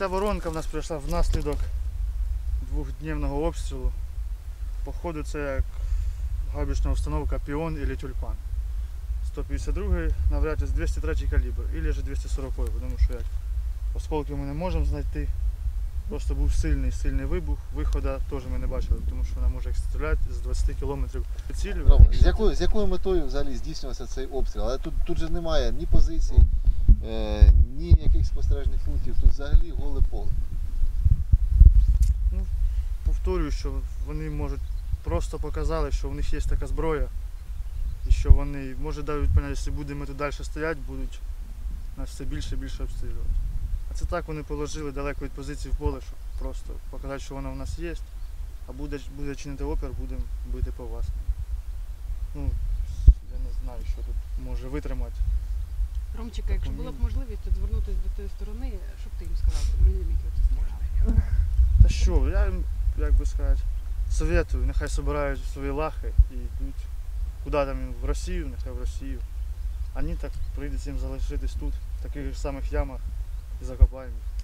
Ця воронка в нас прийшла внаслідок двохдневного обстрілу. Походу це як габічна установка Піон або Тюльпан. 152-й, навряд чи 203 калібр, або ж 240, тому що як осколки ми не можемо знайти. Просто був сильний сильний вибух. Виходу теж ми не бачили, тому що вона може стріляти з 20 кілометрів цілі. З якою, з якою метою взагалі здійснювався цей обстріл? Але тут, тут же немає ні позицій, е, ні якихось спостережних пунктів, тут взагалі голе поле. повторюю, що вони можуть просто показали, що в них є така зброя, і що вони, може дають поняття, якщо будемо тут далі стояти, будуть нас все більше і більше обстрілювати. А це так вони положили далеко від позиції в поле, щоб просто показати, що вона в нас є, а буде, буде чинити опір, будемо бити по вас. Ну, я не знаю, що тут може витримати. Ромчика, якщо була б можливість от звернутися до тієї сторони, що б ти їм сказав? Не оце страшно. Та що, я їм, як би сказати, советую, нехай збирають свої лахи і йдуть. Куди там в Росію, нехай в Росію. А ні, так прийдеться їм залишитись тут, в таких самих ямах і закопаємо їх.